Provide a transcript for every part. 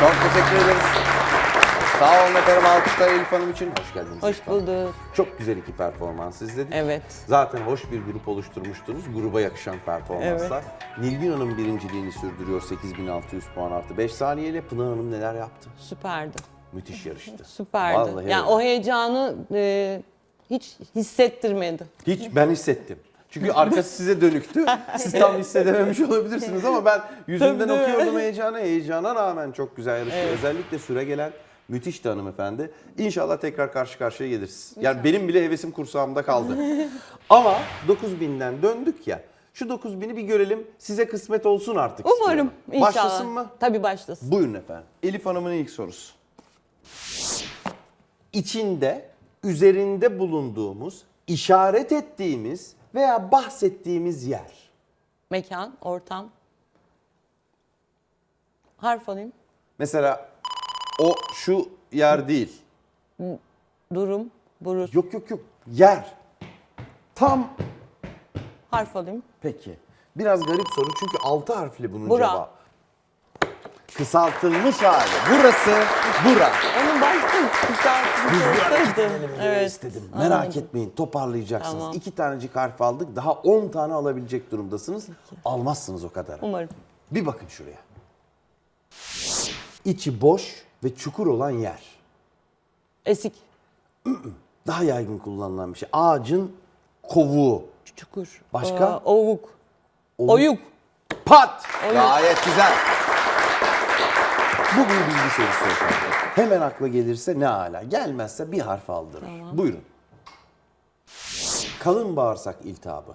Çok teşekkür ederiz. Sağ olun efendim alkışlar Elif Hanım için. Hoş geldiniz. Hoş Elif Hanım. bulduk. Çok güzel iki performans izledik. Evet. Zaten hoş bir grup oluşturmuştunuz. Gruba yakışan performanslar. Nilgün Hanım birinciliğini sürdürüyor 8600 puan artı 5 saniyeyle. Pınar Hanım neler yaptı? Süperdi. Müthiş yarıştı. Süperdi. Vallahi yani öyle. o heyecanı e, hiç hissettirmedi. Hiç ben hissettim. Çünkü arkası size dönüktü. Siz tam hissedememiş olabilirsiniz ama ben yüzünden Tabii. okuyordum heyecanı. Heyecana rağmen çok güzel yarıştı. Özellikle süre gelen müthişti hanımefendi. İnşallah tekrar karşı karşıya geliriz. Yani benim bile hevesim kursağımda kaldı. ama 9000'den döndük ya. Şu 9000'i bir görelim. Size kısmet olsun artık. Umarım. istiyorum. İnşallah. Başlasın mı? Tabii başlasın. Buyurun efendim. Elif Hanım'ın ilk sorusu. İçinde, üzerinde bulunduğumuz, işaret ettiğimiz veya bahsettiğimiz yer. Mekan, ortam. Harf alayım. Mesela o şu yer değil. Durum, buruz. Yok yok yok. Yer. Tam Harf alayım. peki. Biraz garip soru çünkü altı harfli bunun Bura. cevabı. Kısaltılmış hali. Burası bura. Onun başka kısaltmıştı. Evet. istedim. Merak etmeyin toparlayacaksınız. Tamam. İki tanecik harf aldık. Daha 10 tane alabilecek durumdasınız. Almazsınız o kadar. Umarım. Bir bakın şuraya. İçi boş ve çukur olan yer. Esik, Daha yaygın kullanılan bir şey. Ağacın kovuğu. çukur. Başka? Aa, ovuk. Oyuk. Pat! Gayet güzel. Bu bir bilgi sorusu efendim. Hemen akla gelirse ne ala. Gelmezse bir harf aldırır. Buyurun. Kalın bağırsak iltihabı.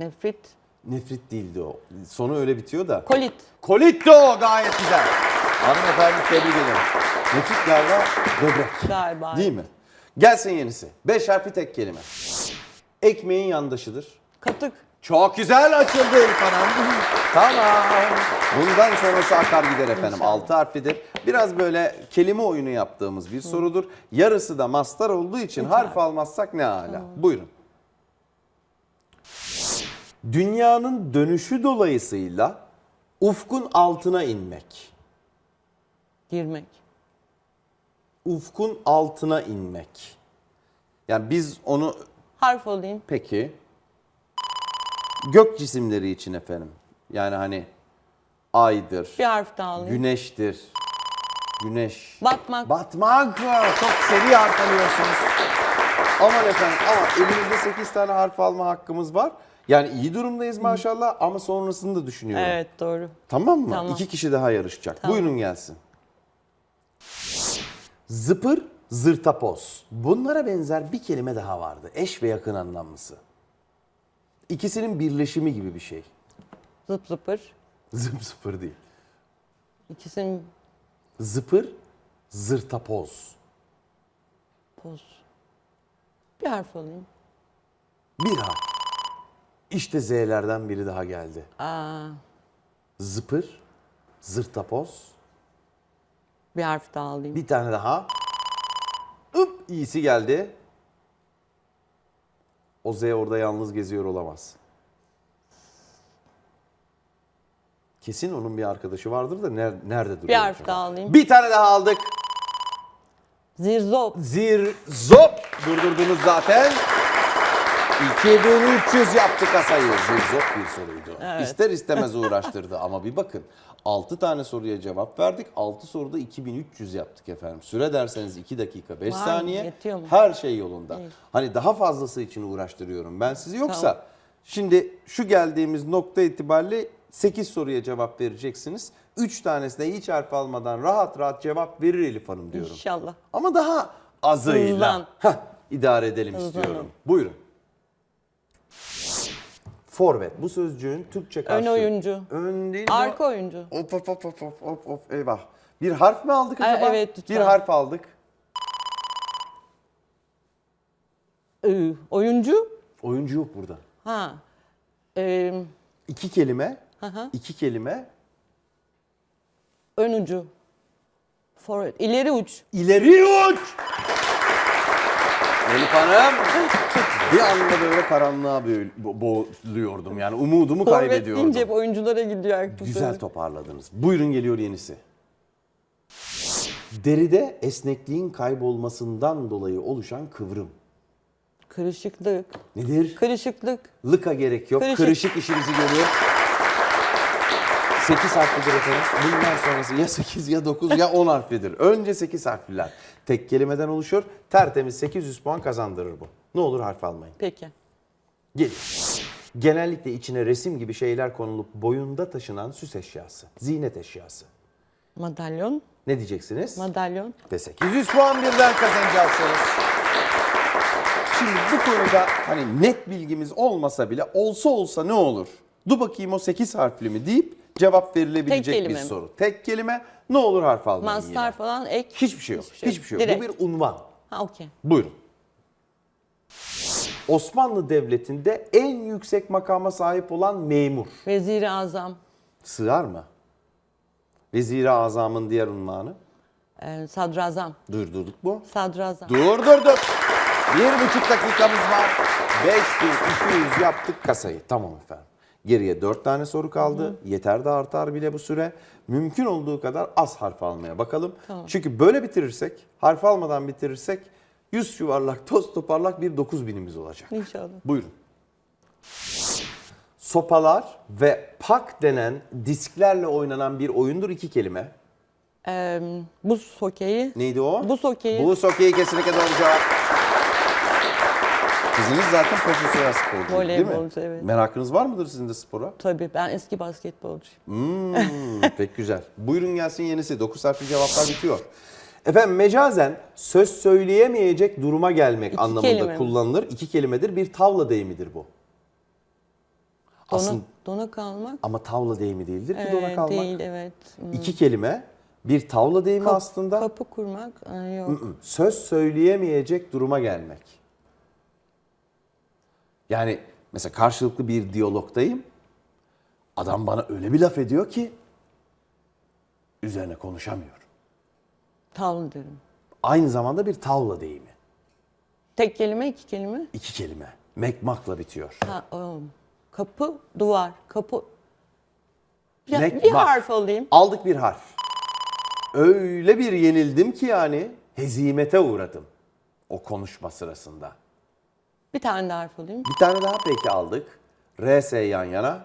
Nefret. Nefrit değildi o. Sonu öyle bitiyor da. Kolit. Kolitto gayet güzel. Hanımefendi tebrik ederim. Nefrit galiba böbrek. Galiba. Değil mi? Gelsin yenisi. Beş harfi tek kelime. Ekmeğin yandaşıdır. Katık. Çok güzel açıldı Elif Hanım. Tamam. Bundan sonrası akar gider efendim. Altı harflidir. Biraz böyle kelime oyunu yaptığımız bir sorudur. Yarısı da mastar olduğu için harf almazsak ne ala. Buyurun. Dünyanın dönüşü dolayısıyla ufkun altına inmek. Girmek. Ufkun altına inmek. Yani biz onu Harf alayım. Peki. Gök cisimleri için efendim. Yani hani aydır, Bir harf daha alayım. güneştir. Güneş. Batmak. Batmak. Çok seri harf alıyorsunuz. Aman efendim ama elimizde 8 tane harf alma hakkımız var. Yani iyi durumdayız maşallah ama sonrasını da düşünüyorum. evet doğru. Tamam mı? Tamam. İki kişi daha yarışacak. Tamam. Buyurun gelsin. Zıpır, zırtapoz. Bunlara benzer bir kelime daha vardı. Eş ve yakın anlamlısı. İkisinin birleşimi gibi bir şey. Zıp zıpır. Zıp zıpır değil. İkisinin Zıpır, zırtapoz. poz. Bir harf alayım. Bir harf. İşte Z'lerden biri daha geldi. Aa, Zıpır, zırtapoz. bir harf daha alayım. Bir tane daha. Hıp, iyisi geldi. O Z orada yalnız geziyor olamaz. Kesin onun bir arkadaşı vardır da ner- nerede duruyor? Bir harf acaba? daha alayım. Bir tane daha aldık. Zirzop. Zir zop durdurdunuz zaten. 2300 yaptı kasayı. Zirzop bir soruydu. Evet. İster istemez uğraştırdı ama bir bakın. 6 tane soruya cevap verdik. 6 soruda 2300 yaptık efendim. Süre derseniz 2 dakika 5 Var mı? saniye. Yetiyor mu? Her şey yolunda. Hani daha fazlası için uğraştırıyorum ben sizi. Yoksa Tamam. şimdi şu geldiğimiz nokta itibariyle 8 soruya cevap vereceksiniz. 3 tanesine hiç harf almadan rahat rahat cevap verir Elif Hanım diyorum. İnşallah. Ama daha azıyla Hızlan. heh, idare edelim Hızlanın. istiyorum. Buyurun. Forvet. Bu sözcüğün Türkçe karşılığı. oyuncu. Ön değil mi? Arka oyuncu. Hop hop hop hop hop hop hop eyvah. Bir harf mi aldık acaba? evet, lütfen. Bir harf aldık. Ee, oyuncu. Oyuncu yok burada. Ha. Ee, İki kelime. Hı. iki kelime. ön ucu. Forvet. İleri uç. İleri uç. Elif Hanım. Bir anda böyle karanlığa bo- boğuluyordum. Yani umudumu Forvet kaybediyordum. deyince hep oyunculara gidiyor aklı. Güzel toparladınız. Buyurun geliyor yenisi. Deride esnekliğin kaybolmasından dolayı oluşan kıvrım. Kırışıklık. Nedir? Kırışıklık. Lıka gerek yok. Kırışık. Kırışık, işimizi görüyor. 8 harflidir efendim. Bundan sonrası ya 8 ya 9 ya 10 harflidir. Önce 8 harfliler. Tek kelimeden oluşur. Tertemiz 800 puan kazandırır bu. Ne olur harf almayın. Peki. Gelin. Genellikle içine resim gibi şeyler konulup boyunda taşınan süs eşyası. Ziynet eşyası. Madalyon. Ne diyeceksiniz? Madalyon. Ve 800 puan birden kazanacaksınız. Şimdi bu konuda hani net bilgimiz olmasa bile olsa olsa ne olur? Dur bakayım o 8 harfli mi deyip cevap verilebilecek Tek bir mi? soru. Tek kelime ne olur harf almayın yine. Falan ek. Hiçbir şey yok. Hiçbir şey yok. Direkt. Bu bir unvan. Ha okey. Buyurun. Osmanlı Devleti'nde en yüksek makama sahip olan memur. Veziri Azam. Sığar mı? Vezir-i Azam'ın diğer unvanı. E, sadrazam. Durdurduk bu. Sadrazam. Durdurduk. Bir buçuk dakikamız var. 5200 yaptık kasayı. Tamam efendim. Geriye 4 tane soru kaldı. Yeter de artar bile bu süre. Mümkün olduğu kadar az harf almaya bakalım. Tamam. Çünkü böyle bitirirsek, harf almadan bitirirsek 100 yuvarlak, toz toparlak bir 9000'imiz olacak. İnşallah. Buyurun. Sopalar ve pak denen disklerle oynanan bir oyundur iki kelime. E, buz hokeyi. Neydi o? Buz hokeyi. Buz hokeyi kesinlikle doğru cevap. Kızınız zaten profesyonel sporcu değil mi? Voleybolcu, evet. Merakınız var mıdır sizin de spora? Tabii ben eski basketbolcuyum. Hmm, pek güzel. Buyurun gelsin yenisi. 9 harfli cevaplar bitiyor. Efendim mecazen söz söyleyemeyecek duruma gelmek İki anlamında kelime mi? kullanılır. İki kelimedir. Bir tavla deyimidir bu. Dona, Aslında dona kalmak. ama tavla deyimi değildir ki dona Evet, kalmak. değil evet. Hmm. İki kelime. Bir tavla deyimi Kap- aslında. Kapı kurmak. Aa, yok. Söz söyleyemeyecek duruma gelmek. Yani mesela karşılıklı bir diyalogdayım. Adam bana öyle bir laf ediyor ki üzerine konuşamıyorum. Tavla derim. Aynı zamanda bir tavla deyimi. Tek kelime iki kelime. İki kelime. Mekmakla bitiyor. Ha, o. Kapı, duvar, kapı. Ya, Mek- bir harf alayım. Aldık bir harf. Öyle bir yenildim ki yani hezimete uğradım o konuşma sırasında. Bir tane de harf alayım. Bir tane daha peki aldık. RS yan yana.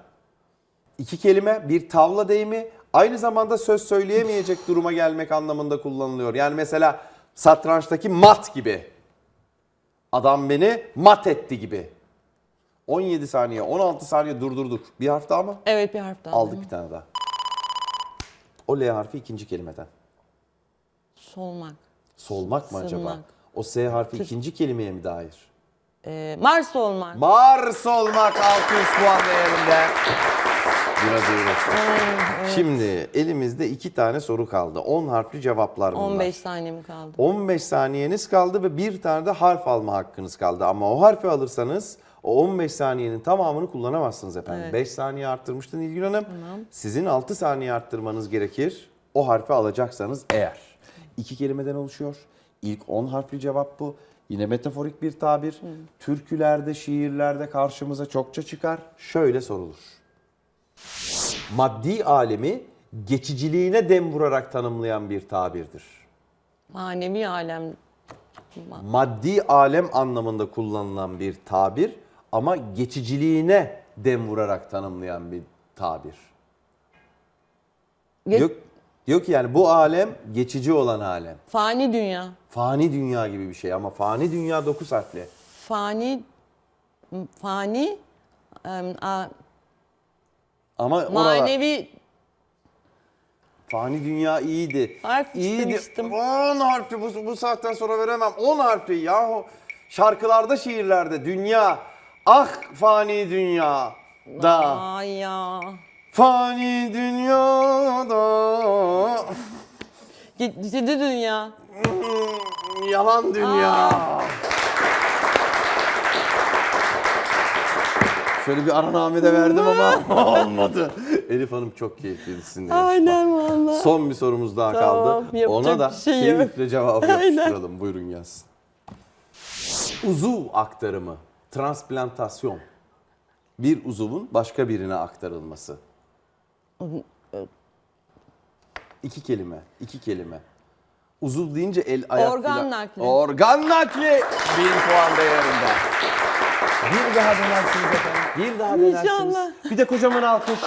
İki kelime, bir tavla deyimi. Aynı zamanda söz söyleyemeyecek duruma gelmek anlamında kullanılıyor. Yani mesela satrançtaki mat gibi. Adam beni mat etti gibi. 17 saniye, 16 saniye durdurduk. Bir harf daha mı? Evet bir harf daha Aldık bir tane daha. O L harfi ikinci kelimeden. Solmak. Solmak mı acaba? Sığınmak. O S harfi ikinci kelimeye mi dair? Ee, Mars olmak. Mars olmak 600 puan değerinde. Biraz uğraştık. Şimdi elimizde iki tane soru kaldı. 10 harfli cevaplar bunlar. 15 saniyem kaldı. 15 saniyeniz kaldı ve bir tane de harf alma hakkınız kaldı. Ama o harfi alırsanız o 15 saniyenin tamamını kullanamazsınız efendim. Evet. 5 saniye arttırmıştın İlgin Hanım. Sizin 6 saniye arttırmanız gerekir. O harfi alacaksanız eğer. İki kelimeden oluşuyor. İlk 10 harfli cevap bu. Yine metaforik bir tabir. Türkülerde, şiirlerde karşımıza çokça çıkar. Şöyle sorulur. Maddi alemi geçiciliğine dem vurarak tanımlayan bir tabirdir. Manevi alem. maddi alem anlamında kullanılan bir tabir ama geçiciliğine dem vurarak tanımlayan bir tabir. Ge- Yok yok ki yani bu alem geçici olan alem. Fani dünya. Fani dünya gibi bir şey ama fani dünya 9 harfli. Fani fani em, a- Ama oralar- manevi fani dünya iyiydi. Harf istemiştim. 10 harfli bu, bu saatten sonra veremem. 10 harfli yahu. Şarkılarda, şiirlerde dünya. Ah fani dünya da. ay ya. Fani dünyada Gitti dünya. yalan dünya. Şöyle bir araname de verdim ama olmadı. Elif Hanım çok keyifliydi sizinle. Aynen valla. Son bir sorumuz daha Tamam, kaldı. Ona da şey keyifle Aynen. yapıştıralım. Buyurun gelsin. Uzuv aktarımı, transplantasyon. Bir uzuvun başka birine aktarılması. İki kelime, iki kelime. Uzuv deyince el ayak Organ filan- nakli. Organ nakli. Bin puan değerinde. Bir daha denersiniz efendim. Bir daha denersiniz. İnşallah. Bir de kocaman alkış.